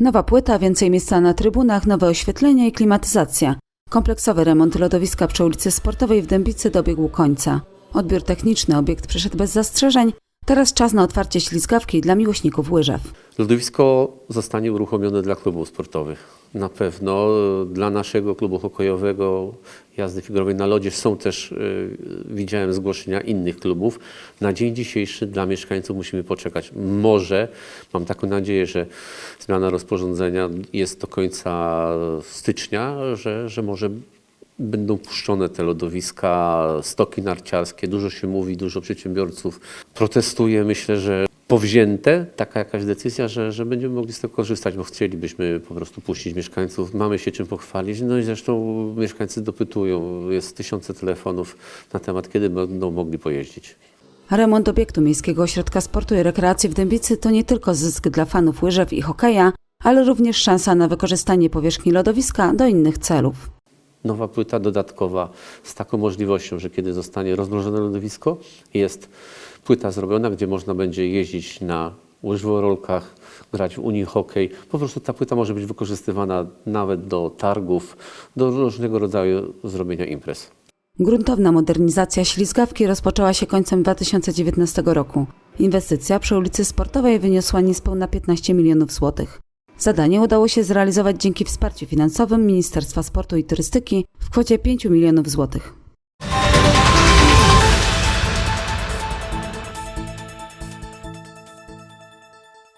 Nowa płyta, więcej miejsca na trybunach, nowe oświetlenie i klimatyzacja. Kompleksowy remont lodowiska przy ulicy Sportowej w Dębicy dobiegł końca. Odbiór techniczny obiekt przeszedł bez zastrzeżeń. Teraz czas na otwarcie ślizgawki dla miłośników łyżew. Lodowisko zostanie uruchomione dla klubów sportowych. Na pewno e, dla naszego klubu hokejowego jazdy figurowej na lodzie są też, y, widziałem zgłoszenia innych klubów. Na dzień dzisiejszy dla mieszkańców musimy poczekać. Może, mam taką nadzieję, że zmiana rozporządzenia jest do końca stycznia, że, że może będą puszczone te lodowiska, stoki narciarskie. Dużo się mówi, dużo przedsiębiorców protestuje. Myślę, że powzięte taka jakaś decyzja, że, że będziemy mogli z tego korzystać, bo chcielibyśmy po prostu puścić mieszkańców. Mamy się czym pochwalić. No i zresztą mieszkańcy dopytują. Jest tysiące telefonów na temat, kiedy będą mogli pojeździć. Remont obiektu Miejskiego Ośrodka Sportu i Rekreacji w Dębicy to nie tylko zysk dla fanów łyżew i hokeja, ale również szansa na wykorzystanie powierzchni lodowiska do innych celów. Nowa płyta dodatkowa z taką możliwością, że kiedy zostanie rozmrożone lodowisko, jest płyta zrobiona, gdzie można będzie jeździć na łyżworolkach, grać w Unii hokej. Po prostu ta płyta może być wykorzystywana nawet do targów, do różnego rodzaju zrobienia imprez. Gruntowna modernizacja ślizgawki rozpoczęła się końcem 2019 roku. Inwestycja przy ulicy Sportowej wyniosła niespełna 15 milionów złotych. Zadanie udało się zrealizować dzięki wsparciu finansowym Ministerstwa Sportu i Turystyki w kwocie 5 milionów złotych.